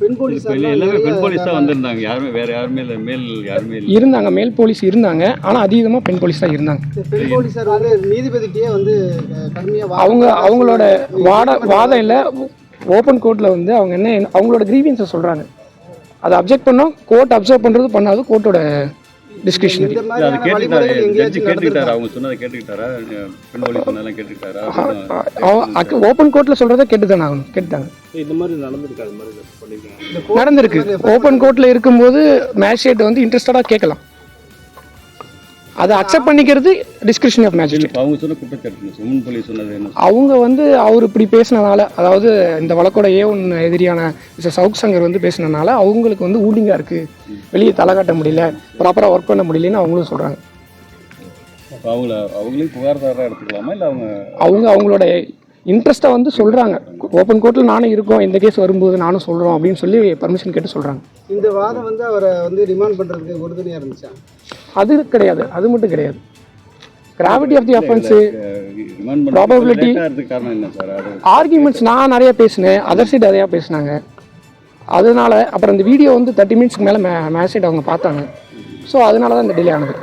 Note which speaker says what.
Speaker 1: பெண்
Speaker 2: இப்போ
Speaker 1: போலீஸார்
Speaker 2: எல்லாமே பெண் போலீஸ் தான் வந்திருந்தாங்க. யாருமே வேற யாருமே இல்லை. மேல் யாருமே இல்லை.
Speaker 3: இருந்தாங்க. மேல் போலீஸ் இருந்தாங்க. ஆனால் அதிகமாக பெண் போலீஸ் தான் இருந்தாங்க.
Speaker 1: பெண் போலீஸார் வந்து வந்து
Speaker 3: அவங்க. அவங்களோட வாட வாதம் இல்லை. ஓப்பன் கோர்ட்டில் வந்து அவங்க என்ன அவங்களோட க்ரீவியன்ஸை சொல்கிறாங்க அதை அப்ஜெக்ட் பண்ணோம். கோர்ட் அப்சர்வ் பண்ணுறது பண்ணாது. கோர்ட்டோட
Speaker 2: கேட்டுக்கிட்டாரா.
Speaker 3: ஓப்பன் கோர்ட்டில் சொல்கிறத கேட்டு தானே ஆகணும். கேட்டுட்டாங்க
Speaker 4: இந்த மாதிரி நடந்திருக்கு அது மாதிரி
Speaker 3: நடந்திருக்கு. ஓப்பன் கோர்ட்டில் இருக்கும்போது மேஜிஸ்ட்ரேட் வந்து இன்ட்ரெஸ்டடாக கேட்கலாம். அதை அக்செப்ட் பண்ணிக்கிறது டிஸ்கிரிப்ஷன் ஆஃப் மேஜிஸ்ட்ரேட்
Speaker 2: அவங்க சொன்ன குற்றச்சாட்டு உமன் போலீஸ் சொன்னது என்ன?
Speaker 3: அவங்க வந்து அவர் இப்படி பேசினனால அதாவது இந்த வழக்கோட ஏ ஒன் எதிரியான மிஸ்டர் சவுக் சங்கர் வந்து பேசினனால அவங்களுக்கு வந்து ஊடிங்காக இருக்குது வெளியே தலை காட்ட முடியல ப்ராப்பராக ஒர்க் பண்ண முடியலன்னு அவங்களும் சொல்கிறாங்க
Speaker 2: அவங்கள அவங்களையும் புகார்தாரராக எடுத்துக்கலாமா? இல்லை அவங்க
Speaker 3: அவங்க அவங்களோட இன்ட்ரெஸ்ட்டை வந்து சொல்கிறாங்க ஓப்பன் கோர்ட்டில் நானும் இருக்கோம். இந்த கேஸ் வரும்போது நானும் சொல்கிறோம் அப்படின்னு சொல்லி பர்மிஷன் கேட்டு சொல்கிறாங்க
Speaker 1: இந்த வாதம் வந்து அவரை வந்து ரிமாண்ட் பண்றதுக்கு உறுதுணையா இருந்துச்சா?
Speaker 3: அது கிடையாது. அது மட்டும் கிடையாது. Gravity of the offence
Speaker 2: remand
Speaker 3: Probability-
Speaker 2: பண்ண இருக்கிறதுக்கு காரணம் என்ன சார் அது
Speaker 3: ஆர்கியூமெண்ட்ஸ் நான் நிறைய பேசினேன். அதர் சைடு நிறையா பேசினாங்க. அதனால அப்புறம் இந்த வீடியோ வந்து தேர்ட்டி மினிட்ஸ்க்கு மேலே மே மேசேஜ் அவங்க பார்த்தாங்க. ஸோ அதனால தான் இந்த டிலே ஆனது.